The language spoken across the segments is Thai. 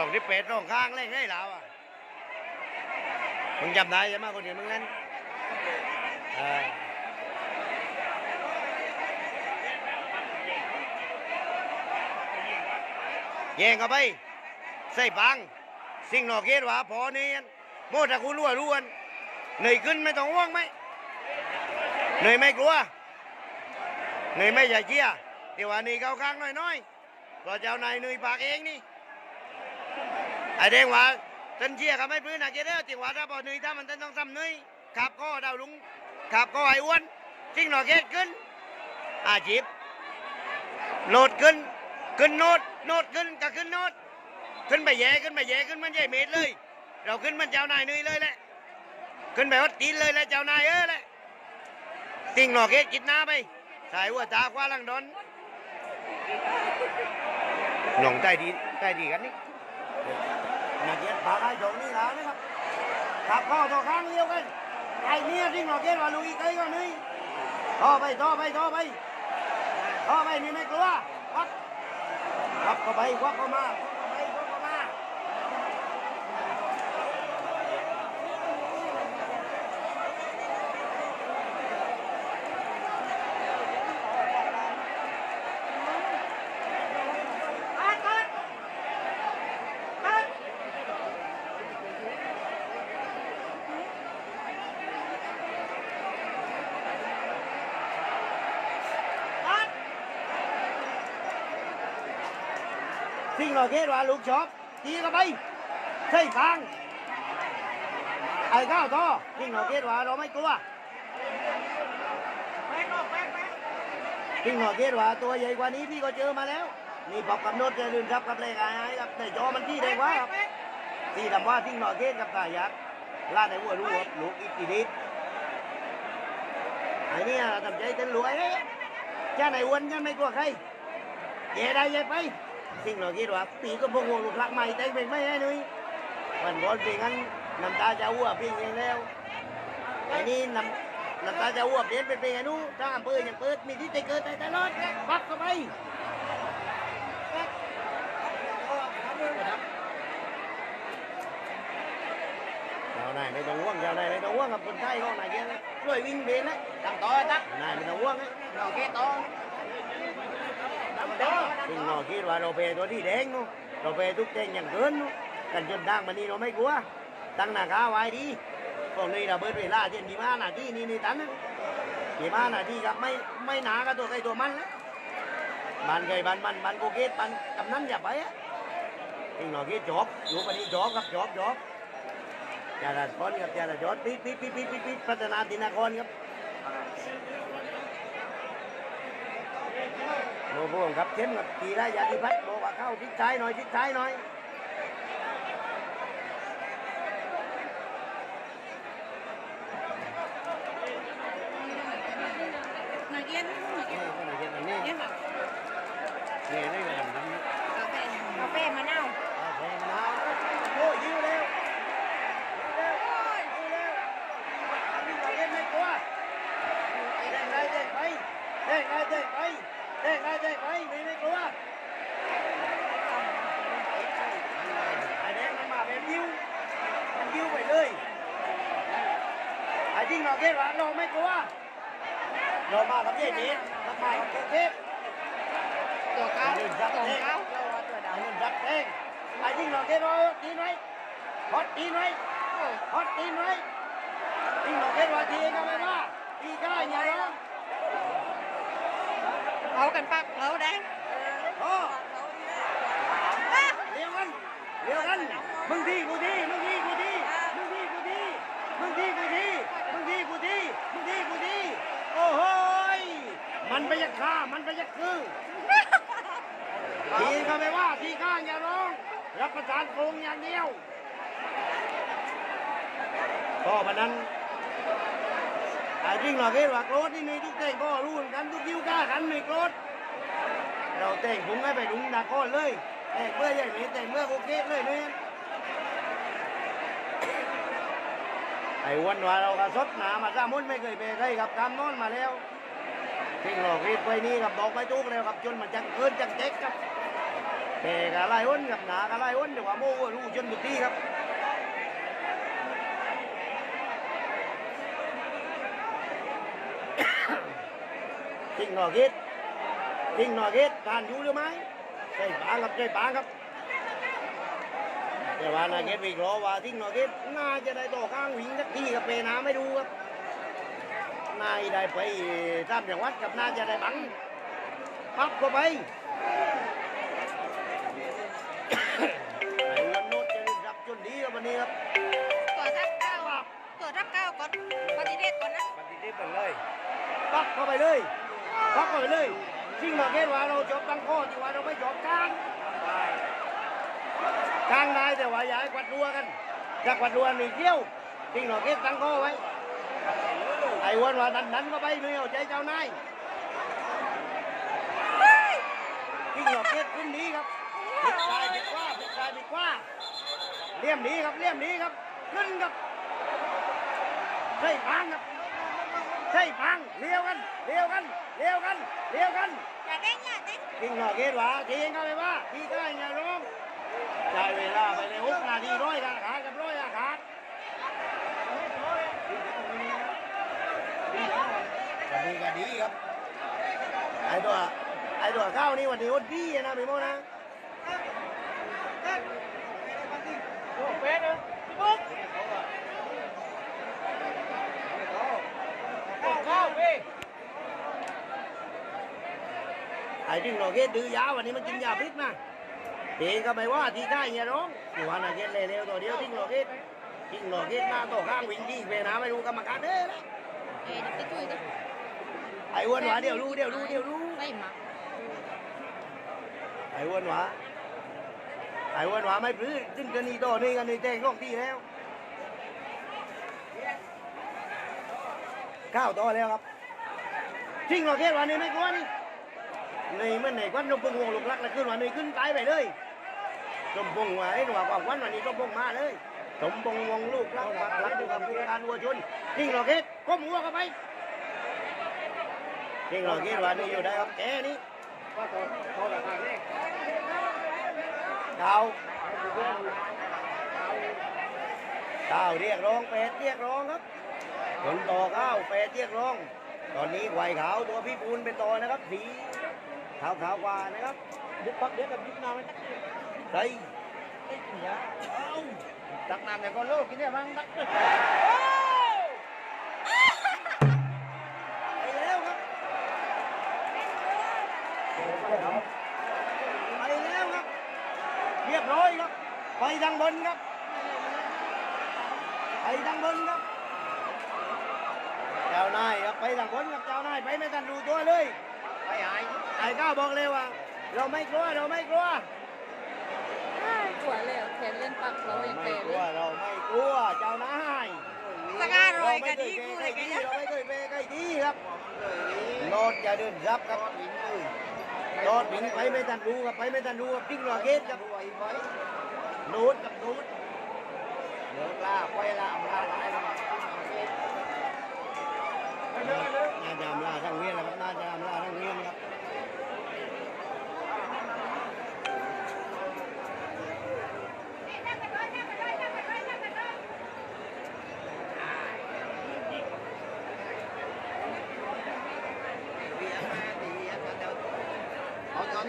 องที่เป็ดร้องข้างเล่นได้แล้วอะมึงจำได้ใช่ไหมคนอื่นมึงนั้นเออแย่งเข้าไป ใส่ปัง สิ่งหนอกเกตว่าพอนี่โมตะกูรั่วร่วนเหนื่อยขึ้นไม่ต้องห่วงไหมเหนื่อยไม่กลัวเหนื่อยไม่ใหญ่เชี่ยเดี๋ยววันนี้เข้าข้างน้อยๆเพราะเจ้านายเหนื่อยปากเองนี่ ไอ้เด้งว่าเต้นเชี่ยก็ไม่พื้นนะเกเด้อจิงว่าถ้าพอเนื่อถ้ามันต้นต้องซ้ำเนื่อขับก็ดาวลุงขับก็ไอ้อ้วนสิ่งนอกเกตขึ้นอาจีบโหลดขึ้นขึ้นโนดโนดขึ้นก็ขึ้นโนดขึ้นไปแย่ขึ้นไปแย่ขึ้นมันใหญ่เมตรเลย เราขึ้นมันเจ้านายเนื่อเลยแหละขึ้นไปวัดตีนเลยแหละเจ้านายเออแหละติ่งหนอกเกจิตหน้าไปสายหัวตาคว้าลังดอนหนองใต้ดีใต้ดีกันนี่ นาเกียรติพาไอ้โจงนี่แล้วนะครับขับข้อต่อข้างเลี้ยวกันไอ้เนี่ยติ่งหนอกเกว่าลุยไกลกว่านี้ต่อไปต่อไปต่อไปต่อไปนี่ไม่กลัววัดวัดเข้าไปวัดเข้าไปวัดเข้ามา สิ่งเราเกตว่าลูกช็อบตีเข้าไปใช่ฟังไอ้ข้าวท่อสิ่งเราเกตว่าเราไม่กลัวสิ่งเราเกตว่าตัวใหญ่กว่านี้พี่ก็เจอมาแล้วนี่ปรับกำหนดจะลืมครับกับเลขไอ้ครับแต่จอมันที่เด็กว่าครับที่ทำว่าสิ่งเราเกตกับตายักษ์ล่าในหัวลูกลูกอิติดิษไอ้นี่ทำใจเต้นรวยจ้าไหนอ้วนจ้าไม่กลัวใครเย่ได้เย่ไป สิ่งเราคิดว่าปีก็พวกงูลูกหลักใหม่แต่งเป็นไม่ให้นุ้ยวันก่อนเป็นงั้นน้ำตาจะอ้วกเพียงเองแล้วไอ้นี่น้ำน้ำตาจะอ้วกเปลี่ยนเป็นเป็นไงนู้ถ้าอำเภอยังเปิดมีที่จะเกิดได้ตลอดปักเข้าไปเจ้านายไม่ต้องห่วงเจ้านายไม่ต้องห่วงกับคนไทยของนายเยอะช่วยวิ่งเบนนะตั้งต่อตักนายไม่ต้องห่วงนะเราแค่ต่อ ซึ่งเราคิดว่าเราเพตัวที่แดงนู้เราเพทุกแดงอย่างเกินนู้กันจนดังมันนี่เราไม่กลัว ตั้งหน้าขาไว้ดีพวกนี้เราเบิดเวลาเช่นดีมาหน้าที่นี่นี่ตันดีมาหน้าที่กับไม่ไม่หนากับตัวใครตัวมันแล้วบ้านเคยบ้านมันบ้านโกเกตบ้านกำนั้นอย่าไปอะซึ่งเราคิดจบอยู่ปนี้จบครับจบจบจาราจรครับจาราจรปิดปิดปิดปิดปิดปิดพัฒนาธินากรครับ โมพวงครับเข้มกับขี่ได้ยาดีพัดบอกว่าเข้าทิศท้ายหน่อยทิศท้ายหน่อย Nói yên, nói นี่ yên. ก็หน่อยเช่นนี้ Yên mà. นี่นี่ก็ทำนั้น Cà phê, cà phê mà nào? เอาเพลงมาโอ้ยยิ้วเร็วยิ้วเร็วยิ้วเร็วนี่เราเล่นไม่กลัวเด้งได้เด้งไปเด้งได้เด้งไปเด้งได้เด้งไปไม่ไม่กลัวไอ้แดงมันมาแบบยิ้วมันยิ้วไปเลยไอ้จริงเราเก็บว่าเราไม่กลัวเรามากับเจ๊เด็ดมากับเจ๊เทพ Tổ cáo, Nhìn rất tổ đẹp. cáo, lâu rồi tuổi ดาว đầu. เงินรับเองไอ้จริงเราเก็บว่าตีนไว้ฮอตตีนไว้ Ôi, ฮอตตีนไว้จริงเราเก็บว่าตีก็ไม่ว่าตีก็ได้อย่าร้อง Nấu cần bạc, nấu đấy. โอ้เลี้ยวกันเลี้ยวกันมึงทีกูทีมึงทีกูทีมึงทีกูทีมึงทีกูทีมึงทีกูทีมึงทีกูทีโอ้โหย มันไปยักฆ่า มันไปยักคือทีก็ไม่ว่าทีข้างอย่าร้อง รับประทานโกงอย่างเดียวก็มันนั้นไอ้จริงเราคิดว่าโกรธนี่มีทุกเต่งก็รู้เหมือนกันทุกยิ้วกล้ากันไม่โกรธเราเต่งผมให้ไปดุงดาก้อนเลยแต่เมื่อใหญ่นี้แต่เมื่อโอเคเลยเนี่ยไอ้วันว่าเราก็สดหนามาสามุนไม่เคยไปใครกับกำนอนมาแล้ว ทิ้งหลอกรีดไปนี่กับบอกไปทุกแล้วกับจนมันจังเกินจังเจ๊กครับเตะกะไล่อ้นกับหนากะไล่อ้นเดี๋ยวว่าโม่รู้จนบุตรีครับทิ้งหนอกิดทิ้งหนอกิดการอยู่หรือไม่ใช่ปางครับใช่ปางครับแต่ว่านาเกตวิเคราะห์ว่าทิ้งหนอกิดน่าจะได้ต่อข้างวิ่งสักทีกับเปนาไม่ดูครับ นายได้ไปตามจังหวัดกับน่าจะได้บังปั๊บเข้าไปไอ้วันโน้ตจะได้รับจนดีครับวันนี้ครับตัวทับเก้าตัวทับเก้าก่อนปฏิเดชก่อนนะปฏิทินไปเลยปักเข้าไปเลยปักเข้าไปเลยสิ่งมาเกตว่าเราจบตั้งข้อที่ว่าเราไม่จบกลางกลางได้แต่ว่าอย่าให้กวัดรัวกันถ้ากวัดรัวหนีเที่ยวสิ่งมาเกตตั้งข้อไว้ ไอ้วันว่าดันดันก็ไปไม่เอาใจเจ้านายสิ่งมาเกตขึ้นนี้ครับปิดกายปิดกว่าปิดกายปิดกว่าเลี่ยมหนี้ครับเลี่ยมหนี้ครับขึ้นครับใช่พังครับใช่พังเลี้ยวกันเลี้ยวกันเลี้ยวกันเลี้ยวกันอย่าเด้งอย่าเด้งกิงหน่อเกตหวาทีเองก็ไปว่าทีก็อย่าร้องจ่ายเวลาไปเลยหกนาทีร้อยอาขาดกับร้อยอาขาดวั นี่ก็ดีครับ ไอ้ตัวไอ้ตัวข้าวนี่วันนี้อดีนะพี่โมนะไอ้ที่หนอเกดื้อยาวันนี้มันกินยาพิษนะทีเองก็ไปว่าทีก็อย่าร้องอยู่วันอาเกตเร็วตัวเดียวทิ้งหนอเกตทิ้งหน่อเกตมาต่อข้างวิ่งที่เวนาไม่รู้กรรมการเด้อนะเอ้ยเดี๋ยวไปช่วยกัน ไอ้อ้วนหวาเดี๋ยวรู้เดี๋ยวรู้เดี๋ยวรู้ไม่หมักไอ้อ้วนหวาไอ้อ้วนหวาไม่ปลื้มซึ่งจะหนีต่อนี่กันนี่แจ้งร่องที่แล้วก้าวต่อแล้วครับจริงเหรอเกศวันนี้ไม่กลัวนี่นี่มันไหนควันนมพงวงลูกรักแล้วขึ้นวันนี้ขึ้นตายไปเลยสมพงษ์ว่าไอ้หนูว่าความควันวันนี้สมพงษ์มาเลยสมพงษ์วงลูกรักรักรักดูกับผู้การวัวชนจริงเหรอเกศก้มหัวเข้าไป จริงหรอเกศวันนี้อยู่ได้ครับแกนี่ดาวดาวเรียกร้องเป็ดเรียกร้องครับผลต่อข้าวเป็ดเรียกร้อง ตอนนี้ควขาวตัวพี่ปูนเป็นต่อนะครับสีขาวขาวกว่านะครับยึดปักเดียวกับยึดน้ำไม่ตักใส่ตักน้ำเนี่ยก็โลกกินเนี่ยบ้างตัก ไปแล้วครับ เรียบร้อยครับ ไปทางบนครับ ไปทางบนครับ เจ้านายครับไปทางบนครับเจ้านายไปไม่ทันดูตัวเลย ไปหายไอ้ก้าวบอกเลยว่า เราไม่กลัวเราไม่กลัวกลัวเลยแขนเล่นปักเราเราอย่างไม่เตะกเลลัวยเราไม่กลัวเจ้านายสง่าโรยกันดีกูเลยกันเราเนี่ยไม่เคยเปใกล้ดีครับโนดอย่าเดินรับครับโน ดหนิงไปไม่ทันรู้ครับไปไม่ทันรู้ครับพิ้งรอเกตครับโนดกับโนดเดี๋ยวลาไปลาอำลาหลายครับน่าจะอำลาทั้งเวียนแล้วครับน่าจะอำลาทั้งเวียนครับ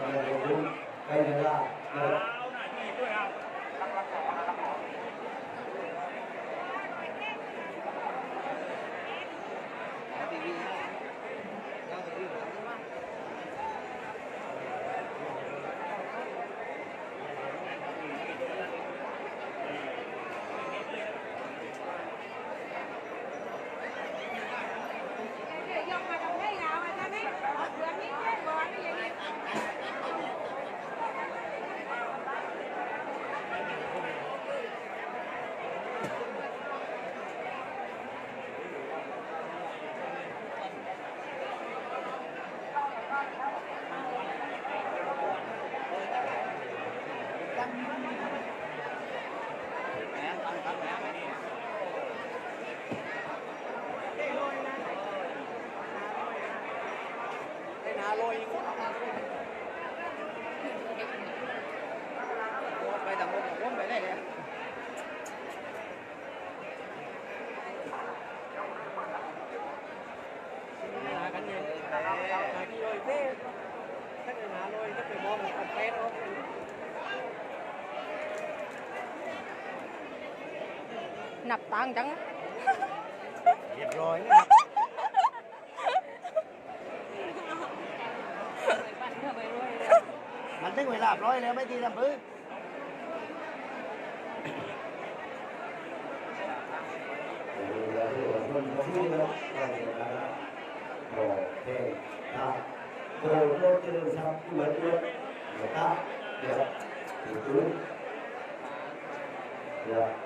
Hãy subscribe cho นับตังค์จัง เรียบร้อยนะครับมันถึงเวลาร้อยแล้วไม่ตีลำพื้นนี่หนุน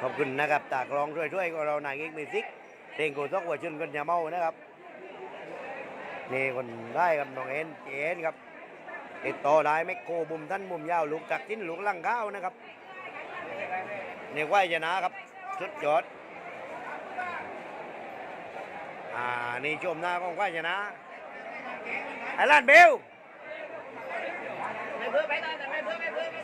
ขอบคุณนะครับตากรองช่วยๆของเรานายเอกมิวสิกเพลงโกซอกหัวชนคนอย่าเมานะครับนี่คนได้ครับน้องเอ็นเอ็นครับติดต่อได้แมคโครมุมท่านมุมยาวลูกจักทิ้นลูกลังข้าวนะครับในไหวชนะครับสุดยอดอ่านี่ชมหน้าของไหวชนะไอ้ลานเบลไม่เพิ่มไปได้แต่ไม่เพิ่มไม่เพิ่มไม่เพิ่ม